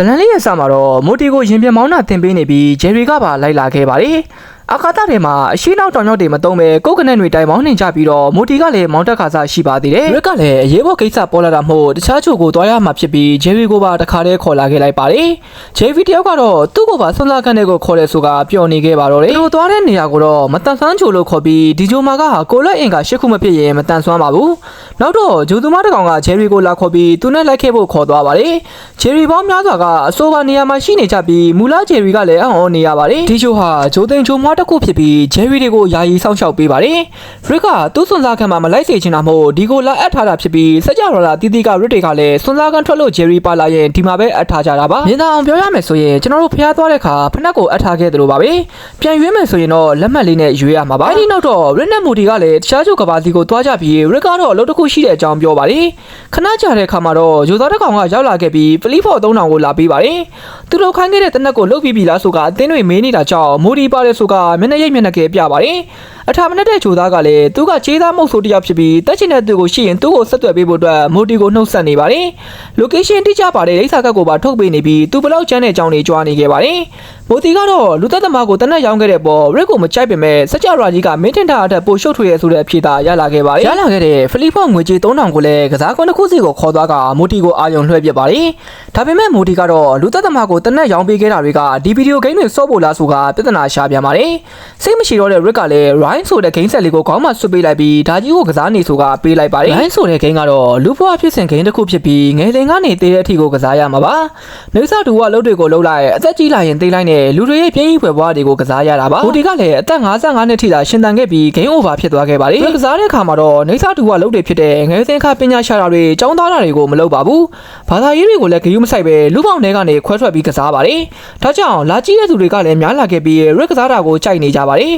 ဇလန်လေးရဲ့စမှာတော့မိုတီကိုရင်ပြမောင်းတာတင်ပေးနေပြီးဂျယ်ရီကပါလိုက်လာခဲ့ပါတယ် အာကာသထဲမှာအရှိနောက်တောင်ရောက်တွေမတုံးပဲကုတ်ကနက်တွေတိုင်မောင်းနှင်ကြပြီးတော့မိုတီကလည်းမောင်းတက်ခါစားရှိပါသေးတယ်ရက်ကလည်းအရေးပေါ်ကိစ္စပေါ်လာတာမို့တခြားချို့ကိုတွားရမှာဖြစ်ပြီးဂျယ်ရီကိုပါတခါတည်းခေါ်လာခဲ့လိုက်ပါတယ်ဂျယ်ရီတယောက်ကတော့သူ့ကိုပါဆွမ်းစားကန်တွေကိုခေါ်တယ်ဆိုတာပျော်နေခဲ့ပါတော့တယ်သူတို့သွားတဲ့နေရာကိုတော့မတန်ဆန်းချိုလို့ခေါ်ပြီးဒီဂျိုမာကကိုလက်အင်ကရှစ်ခုမဖြစ်ရင်မတန်ဆွမ်းပါဘူးနောက်တော့ဂျိုသူမတစ်ကောင်ကဂျယ်ရီကိုလာခေါ်ပြီးသူနဲ့လိုက်ခဲ့ဖို့ခေါ်သွားပါတယ်ဂျယ်ရီပေါင်းများစွာကအဆိုပါနေရာမှာရှိနေကြပြီးမူလာဂျယ်ရီကလည်းအံ့ဩနေရပါတယ်ဒီဂျိုဟာဂျိုသိန်ဂျိုမွားတစ်ခုဖြစ်ပြီးဂျယ်ရီတွေကိုယာယီစောင့်ရှောက်ပေးပါတယ်ဖရစ်ကသူ့စွန်စားခံမှာမလိုက်စေချင်တာမို့ဒီကိုလာအပ်ထားတာဖြစ်ပြီးစကြဝဠာတီတီကရစ်တွေကလည်းစွန်စားခံထွက်လို့ဂျယ်ရီပါလာရင်ဒီမှာပဲအပ်ထားကြတာပါမြင်သာအောင်ပြောရမယ်ဆိုရင်ကျွန်တော်တို့ဖျားသွားတဲ့အခါဖနက်ကိုအပ်ထားခဲ့တယ်လို့ပါပဲပြန်ရွေးမယ်ဆိုရင်တော့လက်မှတ်လေးနဲ့ရွေးရမှာပါအဲဒီနောက်တော့ရစ်နဲ့မူတီကလည်းတခြားချို့ကဘာစီကိုသွားကြပြီးရစ်ကတော့အလုပ်တစ်ခုရှိတဲ့အကြောင်းပြောပါတယ်ခဏကြာတဲ့အခါမှာတော့ဂျိုသားတစ်ကောင်ကရောက်လာခဲ့ပြီးဖလီဖော်3000ကိုလာပေးပါတယ်သူတို့ခိုင်းခဲ့တဲ့တနက်ကိုလုတ်ပြီးပြီလားဆိုကအသင်းတွေမေးနေတာကြောင့်မူတီပါတယ်ဆိုကမျက်နှာရိပ်မျက်နှာကဲပြပါတယ် အထာမနဲ့တဲ့ဂျိုသားကလည်းသူကခြေသားမုတ်ဆိုးတစ်ယောက်ဖြစ်ပြီးတက်ချင်တဲ့သူကိုရှိရင်သူ့ကိုဆက်သွယ်ပေးဖို့အတွက်မိုတီကိုနှုတ်ဆက်နေပါတယ် location တိကျပါတဲ့လိပ်စာကတ်ကိုပါထုတ်ပေးနေပြီးသူဘလောက်ကျန်းတဲ့အကြောင်းတွေကြွားနေခဲ့ပါတယ်မိုတီကတော့လူသက်သမားကိုတနက်ရောင်းခဲ့တဲ့ပေါ်ရစ်ကိုမကြိုက်ပေမဲ့စကြရာကြီးကမင်းထင်တာအထက်ပိုရှုပ်ထွေးရဆိုတဲ့အဖြေသာရလာခဲ့ပါတယ်ရလာခဲ့တဲ့ဖလီဖော့ငွေကြေး3000ကိုလည်းကစားကွန်းတစ်ခုစီကိုခေါ်သွားကမိုတီကိုအာရုံလွှဲပြပါတယ်ဒါပေမဲ့မိုတီကတော့လူသက်သမားကိုတနက်ရောင်းပေးခဲ့တာတွေကဒီဗီဒီယိုဂိမ်းတွေစော့ဖို့လားဆိုကပြဿနာရှာပြန်ပါတယ်စိတ်မရှိတော့တဲ့ရစ်ကလည်း Ryan ဆိုတဲ့ဂိမ်းဆက်လေးကိုခေါင်းမှာဆွတ်ပေးလိုက်ပြီးဒါကြီးကိုကစားနေဆိုကပေးလိုက်ပါတယ် Ryan ဆိုတဲ့ဂိမ်းကတော့လူဘွားဖြစ်စဉ်ဂိမ်းတစ်ခုဖြစ်ပြီးငယ်စဉ်ကနေသေးတဲ့အထိကိုကစားရမှာပါနေဆာတူကအလုပ်တွေကိုလုပ်လိုက်အသက်ကြီးလာရင်သေးလိုက်နဲ့လူတွေရဲ့ပြင်းကြီးဖွယ်ဘွားတွေကိုကစားရတာပါမိုတီကလည်းအသက်55နှစ်ထိသာရှင်သန်ခဲ့ပြီးဂိမ်းအိုဗာဖြစ်သွားခဲ့ပါတယ်ကစားတဲ့အခါမှာတော့နေဆာတူကအလုပ်တွေဖြစ်တဲ့ငယ်စဉ်ခပညာရှာတာတွေចောင်းသားတာတွေကိုမလုပ်ပါဘူးဘာသာရေးတွေကိုလည်းဂရုမစိုက်ပဲလူပေါင်းတွေကနေခွဲထွက်ပြီးကစားပါတယ်ဒါကြောင့်လာကြည့်တဲ့သူတွေကလည်းများလာခဲ့ပြီးရက်ကစားတာကိုကြိုက်နေကြပါတယ်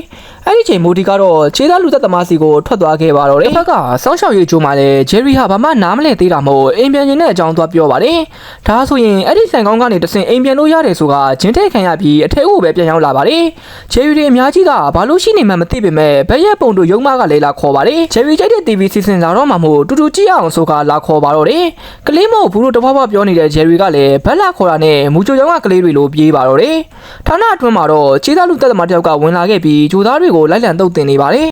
အဲ့ဒီချိန်မိုတီကတော့ခြေသားလူသက်သမားစီကိုထွက်သွားခဲ့ပါတော့တယ်တစ်ဖက်ကစောင်းရှောက်ရေးကြိုးမှာလည်းဂျယ်ရီဟာဘာမှနားမလည်သေးတာမို့အိမ်ပြန်ခြင်းတဲ့အကြောင်းသွားပြောပါတယ်ဒါဆိုရင်အဲ့ဒီဆိုင်ကောင်းကနေတဆင်အိမ်ပြန်လို့ရတယ်ဆိုကဂျင်းထဲခံရပြီးအထဲကိုပဲပြန်ရောက်လာပါတယ်ဂျယ်ရီတွေအများကြီးကဘာလို့ရှိနေမှမသိပေမဲ့ဘက်ရက်ပုံတို့ရုံမကလည်းလာခေါ်ပါတယ်ဂျယ်ရီကြိုက်တဲ့ TV စီစဉ်လာတော့မှမို့တူတူကြည့်အောင်ဆိုကလာခေါ်ပါတော့တယ်ကလေးမို့ဘူးတို့တဖွားဖွားပြောနေတဲ့ဂျယ်ရီကလည်းဘက်လာခေါ်တာနဲ့မူချိုချောင်းကကလေးတွေလိုပြေးပါတော့တယ်ဌာနအတွင်းမှာတော့ခြေသားလူတက်သမားတယောက်ကဝင်လာခဲ့ပြီးဂျိုသားတွေကိုလိုက်လံတုတ်တင်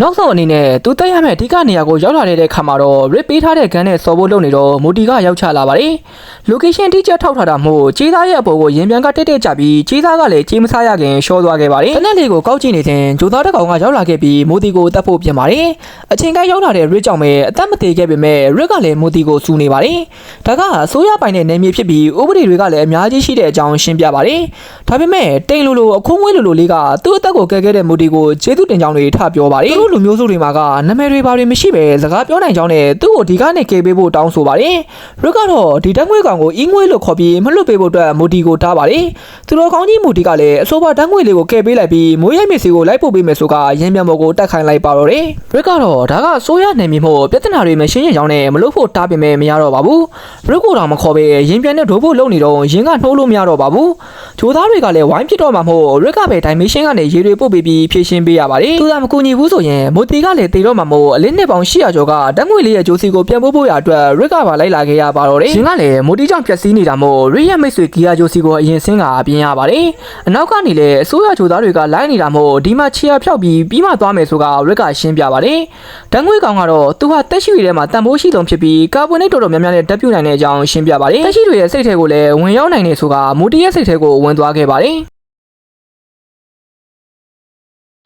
နေပါတယ်နောက်ဆုံးအနေနဲ့သူတက်ရမယ့်အဓိကနေရာကိုရောက်လာတဲ့ခါမှာတော့ rip ပေးထားတဲ့ဂန်းနဲ့စော်ဖို့လုပ်နေတော့မိုတီကရောက်ချလာပါတယ်။ location တိကျထောက်ထားတာမို့ခြေသားရဲ့အပေါ်ကိုရင်ပြန်ကတက်တက်ကြပြီးခြေသားကလည်းခြေမစားရခင်ရှော့သွားခဲ့ပါတယ်။တနက်လေးကိုကောက်ကြည့်နေစဉ်ဂျိုသားတစ်ကောင်ကရောက်လာခဲ့ပြီးမိုတီကိုတတ်ဖို့ပြင်ပါတယ်။အချိန်ကရောက်လာတဲ့ rip ကြောင့်ပဲအသက်မသေးခဲ့ပေမဲ့ rip ကလည်းမိုတီကိုစူနေပါတယ်။ဒါကအစိုးရပိုင်တဲ့နယ်မြေဖြစ်ပြီးဥပဒေတွေကလည်းအများကြီးရှိတဲ့အကြောင်းရှင်းပြပါတယ်။ဒါပေမဲ့တိန်လိုလိုအခုံးဝေးလိုလိုလေးကသူ့အသက်ကိုကဲခဲ့တဲ့မိုတီကိုကျေးဇူးတင်ကြောင်းတွေထပြောပါတယ်။သူတို့လူမျိုးစုတွေမှာကနာမည်တွေဘာတွေမရှိပဲစကားပြောနိုင်ကြောင်းနဲ့သူ့ကိုဒီကနေကေပေးဖို့တောင်းဆိုပါတယ်။ရစ်ကတော့ဒီတက်ငွေကောင်ကိုအင်းငွေလို့ခေါ်ပြီးမလွတ်ပေးဖို့အတွက်မိုတီကိုတားပါတယ်။သူတော်ကောင်းကြီးမိုတီကလည်းအဆိုပါတက်ငွေလေးကိုကဲပေးလိုက်ပြီးမွေးရိပ်မစ်စီကိုလိုက်ပို့ပေးမယ်ဆိုကရင်းမြန်ဘော်ကိုတက်ခိုင်းလိုက်ပါတော့တယ်။ရစ်ကတော့ဒါကဆိုးရနေပြီမို့ပြဿနာတွေမရှင်းရင်ကြောင်းနဲ့မလို့ဖို့တားပြင်မဲ့မရတော့ပါဘူး။ရစ်ကိုတော့မခေါ်ပဲရင်းပြန်နဲ့ဒိုးဖို့လုပ်နေတော့ရင်းကနှိုးလို့မရတော့ပါဘူး။ဂျိုသားတွေကလည်းဝိုင်းပစ်တော့မှာမို့ရစ်ကပဲဒိုင်မရှင်ကနေရေတွေပို့ပေးပြီးဖြည့်ရှင်းပေးရပါတယ်။သူကမကူညီဘူးဆိုရင်မိုတီကလည်းတေတော့မှာမို့အလင်းနှစ်ပေါင်း800ကျော်ကဓာတ်ငွေလေးရဲ့ဂျိုစီကိုပြန်ပို့ဖို့ရအတွက်ရစ်ကပါလိုက်လာခဲ့ရပါတော့တယ်။ရှင်ကလည်းမိုတီကြောင့်ဖြက်စီးနေတာမို့ရစ်ရဲ့မိတ်ဆွေဂီယာဂျိုစီကိုအရင်ဆင်းကအပြင်ရပါတယ်။အနောက်ကနေလည်းအစိုးရဂျိုသားတွေကလိုင်းနေတာမို့ဒီမှာချီယာဖြောက်ပြီးပြီးမှသွားမယ်ဆိုကရစ်ကရှင်းပြပါတယ်။ဓာတ်ငွေကောင်ကတော့သူဟာတက်ရှိတွေထဲမှာတန်ဖိုးရှိဆုံးဖြစ်ပြီးကာဗွန်နိတ်တော်တော်များများနဲ့ဓာတ်ပြုတ်နိုင်တဲ့အကြောင်းရှင်းပြပါတယ်။တက်ရှိတွေရဲ့စိတ်ထဲကိုလည်းဝင်ရောက်နိုင်နေဆိုကမိုတီရဲ့စိတ်ထဲကိုဝင်သွားခဲ့ပါတယ်။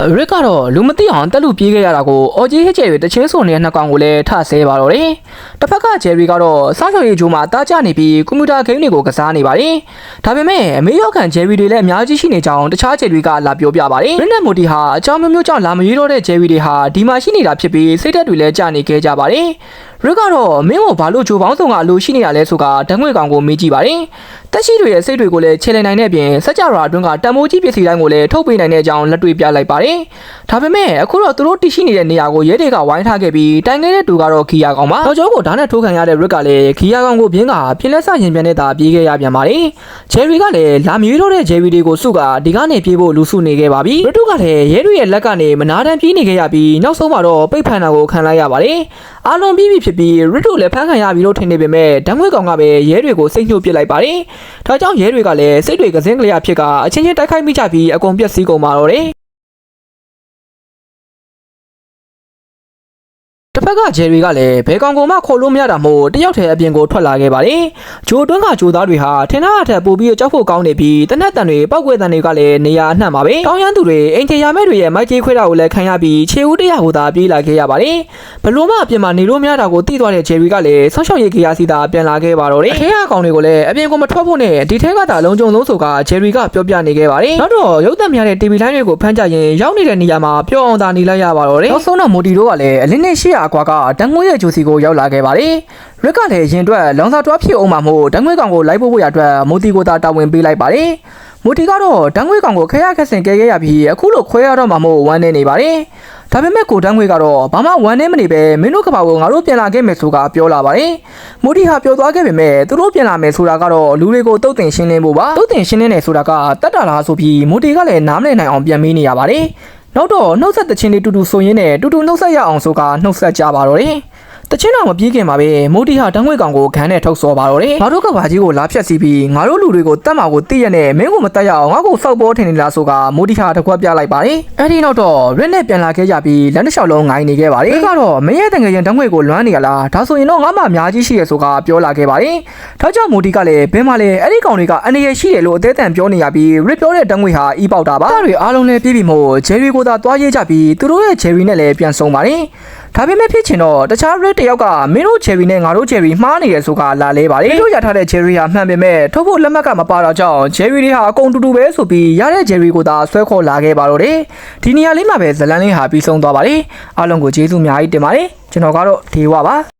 ရစ်ကတော့လူမသိအောင်တက်လူပြေးခဲ့ရတာကိုအော်ကြီးဟစ်ကျဲတွေတချင်းစုံနေတဲ့နှစ်ကောင်ကိုလည်းထဆဲပါတော့တယ်။တစ်ဖက်ကဂျယ်ရီကတော့စောင့်ရှောက်ရေးဂျိုးမှာတားကြနေပြီးကွန်ပျူတာဂိမ်းတွေကိုကစားနေပါတယ်။ဒါပေမဲ့အမေရောက်ခံဂျယ်ရီတွေလည်းအများကြီးရှိနေကြောင်းတခြားဂျယ်ရီကလာပြောပြပါတယ်။ရစ်နဲ့မိုတီဟာအကြောင်းမျိုးမျိုးကြောင့်လာမရွေးတော့တဲ့ဂျယ်ရီတွေဟာဒီမှာရှိနေတာဖြစ်ပြီးစိတ်သက်တွေလည်းကြာနေခဲ့ကြပါတယ်။ ရစ်ကတော့မင်းကိုဘာလို့ဂျိုးပေါင်းစုံကအလိုရှိနေရလဲဆိုတာဓာတ်ငွေကောင်ကိုမေးကြည့်ပါတယ်။တက်ရှိတွေရဲ့စိတ်တွေကိုလည်းခြေလှယ်နိုင်တဲ့အပြင်စက်ကြရာအတွင်းကတံမိုးကြီးပစ္စည်းတိုင်းကိုလည်းထုတ်ပေးနိုင်တဲ့အကြောင်းလက်တွေ့ပြလိုက်ပါတယ်။ဒါပေမဲ့အခုတော့သူတို့တရှိနေတဲ့နေရာကိုရဲတွေကဝိုင်းထားခဲ့ပြီးတိုင်ခဲ့တဲ့တူကတော့ခီယာကောင်ပါ။တော့ကျောကိုဓာတ်နဲ့ထိုးခံရတဲ့ရစ်ကလည်းခီယာကောင်ကိုပြင်းကပြင်းလက်ဆရင်ပြန်နေတာပြေးခဲ့ရပြန်ပါတယ်။ဂျယ်ရီကလည်းလာမြွေးတော့တဲ့ဂျယ်ရီတွေကိုစုကဒီကနေပြေးဖို့လူစုနေခဲ့ပါပြီ။ရစ်တို့ကလည်းရဲတွေရဲ့လက်ကနေမနာတမ်းပြေးနေခဲ့ရပြီးနောက်ဆုံးမှာတော့ပိတ်ဖန်တာကိုခံလိုက်ရပါတယ်။အားလုံးပြီးပြီဖြစ်ဖြစ်ပြီးရစ်တို့လည်းဖမ်းခံရပြီလို့ထင်နေပေမဲ့ဓာတ်ငွေကောင်ကပဲရဲတွေကိုစိတ်ညှို့ပစ်လိုက်ပါတယ်။ဒါကြောင့်ရဲတွေကလည်းစိတ်တွေကစင်းကလေးအဖြစ်ကအချင်းချင်းတိုက်ခိုက်မိကြပြီးအကုန်ပြက်စီးကုန်ပါတော့တယ်။ တစ်ဖက်ကဂျယ်ရီကလည်းဘဲကောင်ကောင်မှခေါ်လို့မရတာမို့တယောက်တည်းအပြင်ကိုထွက်လာခဲ့ပါတယ်။ဂျိုတွန်းကဂျိုသားတွေဟာထင်ထားတာထက်ပိုပြီးကြောက်ဖို့ကောင်းနေပြီးတနက်တန်တွေပောက်ကွဲတန်တွေကလည်းနေရာအနှံ့ပါပဲ။တောင်းရမ်းသူတွေအိမ်ထေရမဲတွေရဲ့မိုက်ကြီးခွဲတာကိုလည်းခံရပြီးခြေဦးတရကိုသာပြေးလာခဲ့ရပါတယ်။ဘလို့မှအပြင်မှာနေလို့မရတာကိုသိသွားတဲ့ဂျယ်ရီကလည်းဆောင်းရှောက်ရေးကြီးရာစီသာပြန်လာခဲ့ပါတော့တယ်။အထဲကကောင်တွေကိုလည်းအပြင်ကိုမထွက်ဖို့နဲ့ဒီထဲကသာလုံးကြုံလုံးဆိုကဂျယ်ရီကပြောပြနေခဲ့ပါတယ်။နောက်တော့ရုပ်သံများတဲ့ TV လိုင်းတွေကိုဖမ်းကြရင်ရောက်နေတဲ့နေရာမှာပျော်အောင်သာနေလိုက်ရပါတော့တယ်။နောက်ဆုံးတော့မိုတီတို့ကလည်းအလင်းနဲ့ရှေ့အကွာကတန်ငွေရဲ့ဂျိုစီကိုရောက်လာခဲ့ပါတယ်။ရက်ကလည်းရင်အတွက်လောင်စာတွားဖြစ်အောင်မှာမို့တန်ငွေကောင်ကိုလိုက်ဖို့ဖို့ရအတွက်မိုတီကိုသာတာဝန်ပေးလိုက်ပါတယ်။မိုတီကတော့တန်ငွေကောင်ကိုခရခက်ဆင်ကဲခဲ့ရပြီးအခုလိုခွဲရတော့မှာမို့ဝမ်းနေနေပါတယ်။ဒါပေမဲ့ကိုတန်းငွေကတော့ဘာမှဝမ်းနေမနေပဲမင်းတို့ကဘာကိုငါတို့ပြန်လာခဲ့မယ်ဆိုကပြောလာပါတယ်။မိုတီဟာပြောသွားခဲ့ပေမဲ့သူတို့ပြန်လာမယ်ဆိုတာကတော့လူတွေကိုတုတ်တင်ရှင်းလင်းဖို့ပါ။တုတ်တင်ရှင်းလင်းနေဆိုတာကတတ်တာလားဆိုပြီးမိုတီကလည်းနားမလည်နိုင်အောင်ပြန်မေးနေရပါတယ်။ နောက်တော့နှုတ်ဆက်တချင်းလေးတူတူဆိုရင်းနဲ့တူတူနှုတ်ဆက်ရအောင်ဆိုကနှုတ်ဆက်ကြပါတော့တယ်။ တချင်းတော်မပြေးခင်မှာပဲမိုတီဟာတန်းငွေကောင်ကိုခန်းနဲ့ထုတ်စောပါတော့တယ်။ငါတို့ကဘာကြီးကိုလာဖြတ်စီးပြီးငါတို့လူတွေကိုတတ်မှာကိုသိရနဲ့မင်းကိုမတတ်ရအောင်ငါ့ကိုစောက်ပေါ်ထင်နေလားဆိုကမိုတီဟာတကွက်ပြလိုက်ပါတယ်။အဲဒီနောက်တော့ရစ်နဲ့ပြန်လာခဲ့ကြပြီးလမ်းတစ်လျှောက်လုံးငိုင်းနေခဲ့ပါတယ်။ဒီကတော့မင်းရဲ့တငယ်ချင်းတန်းငွေကိုလွမ်းနေရလားဒါဆိုရင်တော့ငါမှအများကြီးရှိရဆိုကပြောလာခဲ့ပါတယ်။ဒါကြောင့်မိုတီကလည်းဘင်းမလဲအဲ့ဒီကောင်တွေကအနေရရှိတယ်လို့အသေးအံပြောနေရပြီးရစ်ပြောတဲ့တန်းငွေဟာအီးပေါက်တာပါ။ဒါတွေအားလုံးလည်းပြီးပြီမို့ဂျယ်ရီကိုသာတွားရေးကြပြီးသူတို့ရဲ့ဂျယ်ရီနဲ့လည်းပြန်ဆုံးပါတယ်။ ဒါပေမဲ့ဖြစ်ချင်တော့တခြား red တယောက်ကမင်းတို့ cherry နဲ့ငါတို့ cherry မှားနေရဆိုကလာလဲပါလေတို့ရထားတဲ့ cherry ဟာမှန်ပေမဲ့ထုတ်ဖို့လက်မှတ်ကမပါတော့ကြောင့် cherry တွေဟာအကုန်တူတူပဲဆိုပြီးရတဲ့ cherry ကိုသာဆွဲခေါ်လာခဲ့ပါတော့တယ်ဒီနေရာလေးမှာပဲဇလန်းလေးဟာပြီးဆုံးသွားပါလေအားလုံးကိုကျေးဇူးအများကြီးတင်ပါတယ်ကျွန်တော်ကတော့ဒေဝပါ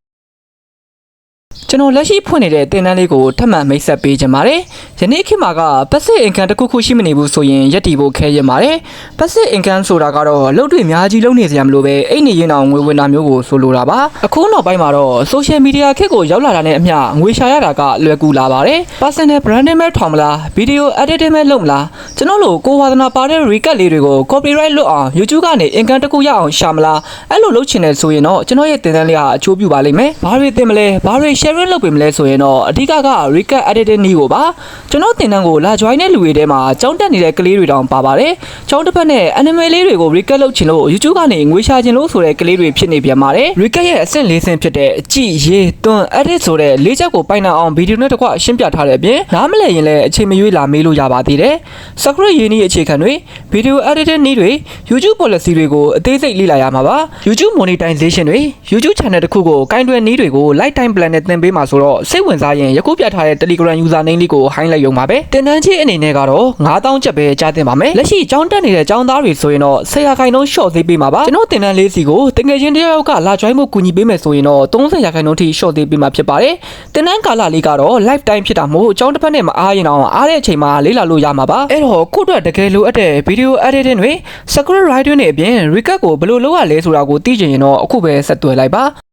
ကျွန်တော်လက်ရှိဖွင့်နေတဲ့တင်တန်းလေးကိုထပ်မံမိတ်ဆက်ပေးခြင်းပါတယ်။ယနေ့ခေတ်မှာကပတ်စစ်အင်ကန်တစ်ခုခုရှိမနေဘူးဆိုရင်ရက်တီဖို့ခဲရင်ပါတယ်။ပတ်စစ်အင်ကန်ဆိုတာကတော့အလုပ်တွေအများကြီးလုပ်နေစရာမလိုပဲအိတ်နေရင်အောင်ငွေဝင်တာမျိုးကိုဆိုလိုတာပါ။အခုနောက်ပိုင်းမှာတော့ social media ခေတ်ကိုရောက်လာတာနဲ့အမျှငွေရှာရတာကလွယ်ကူလာပါတယ်။ personal branding မဲ့ထောင်မလား video editing မဲ့လုပ်မလားကျွန်တော်တို့ကိုဝါသနာပါတဲ့ recap လေးတွေကို copyright လွတ်အောင် YouTube ကနေ income တစ်ခုရအောင်ရှာမလားအဲ့လိုလုပ်ချင်တယ်ဆိုရင်တော့ကျွန်တော်ရဲ့တင်တန်းလေးကအချိုးပြပါလိမ့်မယ်။ဘာတွေတင်မလဲဘာတွေ sharing လုပ်ပေးမလဲဆိုရင်တော့အဓိကက recap editing နည်းကိုပါကျွန်တော်တင်တန်းကိုလာ join တဲ့လူတွေထဲမှာကြောင်းတက်နေတဲ့ကလေးတွေတောင်ပါပါတယ်။ကြောင်းတစ်ဖက်နဲ့ anime လေးတွေကို recap လုပ်ချင်လို့ YouTube ကနေငွေရှာချင်လို့ဆိုတဲ့ကလေးတွေဖြစ်နေပြန်ပါတယ်။ recap ရဲ့အဆင့်၄ဆင့်ဖြစ်တဲ့ကြည့်ရေးတွန်း edit ဆိုတဲ့လေးချက်ကိုပိုင်နိုင်အောင်ဗီဒီယိုနဲ့တကွရှင်းပြထားတဲ့အပြင်နားမလည်ရင်လည်းအချိန်မရွေးလာမေးလို့ရပါသေးတယ်။ script ရေးနည်းအခြေခံတွေ video editing နည်းတွေ YouTube policy တွေကိုအသေးစိတ်လေ့လာရမှာပါ။ YouTube monetization တွေ YouTube channel တစ်ခုကိုကင်တွယ်နည်းတွေကို lifetime plan နဲ့သင်ပေးမှာဆိုတော့စိတ်ဝင်စားရင်ယခုပြထားတဲ့ Telegram user name လေးကို highlight ရုံပါပဲ။တင်တန်းချင်းအနေနဲ့ကတော့9000ကျပ်ပဲကြားတင်ပါမယ်။လက်ရှိကြောင်းတက်နေတဲ့ကြောင်းသားတွေဆိုရင်တော့ဆရာခိုင်နှုန်း short သေးပေးမှာပါ။ကျွန်တော်တင်တန်းလေးစီကိုတကယ်ချင်းတယောက်ကလာ join ဖို့ကူညီပေးမယ်ဆိုရင်တော့30ရာခိုင်နှုန်းထိ short သေးပေးမှာဖြစ်ပါတယ်။တင်တန်းကာလလေးကတော့ lifetime ဖြစ်တာမို့အကြောင်းတစ်ဖက်နဲ့မအားရင်တော့အားတဲ့အချိန်မှာလေးလာလို့ရမှာပါ။အဲ့တော့ခုအတွက်တကယ်လိုအပ်တဲ့ video editing တွေ script writing တွေအပြင် recap ကိုဘယ်လိုလုပ်ရလဲဆိုတာကိုသိချင်ရင်တော့အခုပဲဆက်သွယ်လိုက်ပါ။